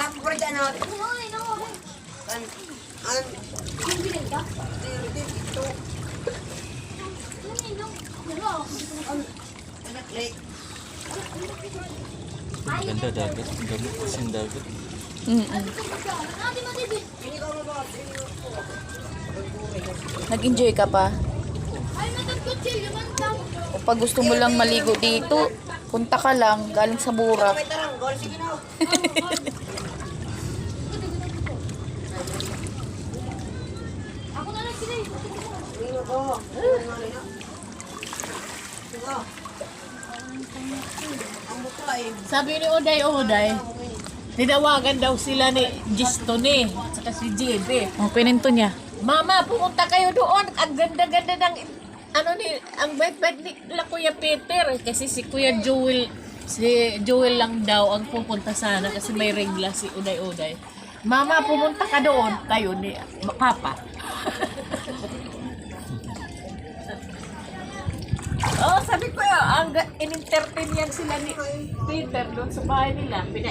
Napapalit na natin. Ay, naku. An, an, Yung bilhin ka? dito, Ano yun, yung- Hello? anak, late. Ganda dagat. Ang gamit kasing dagat. Ano ito? Hindi hindi ko. Nag-enjoy ka pa? O pag gusto mo lang maligo dito, punta ka lang galing sa Burak. May tarang, gol, sige na. Ako na lang sila eh. Tingnan ko. Eh. Sabi ni Oday Oday, tinawagan daw sila ni Gistone at saka si JB. O, pininto niya. Mama, pumunta kayo doon. Ang ganda-ganda ng ano ni ang bait-bait ni la Kuya Peter kasi si Kuya Joel si Joel lang daw ang pupunta sana kasi may regla si Uday Uday. Mama, pumunta ka doon. Kayo ni Papa. In-entertain yan sila ni Peter doon sa bahay nila. Pina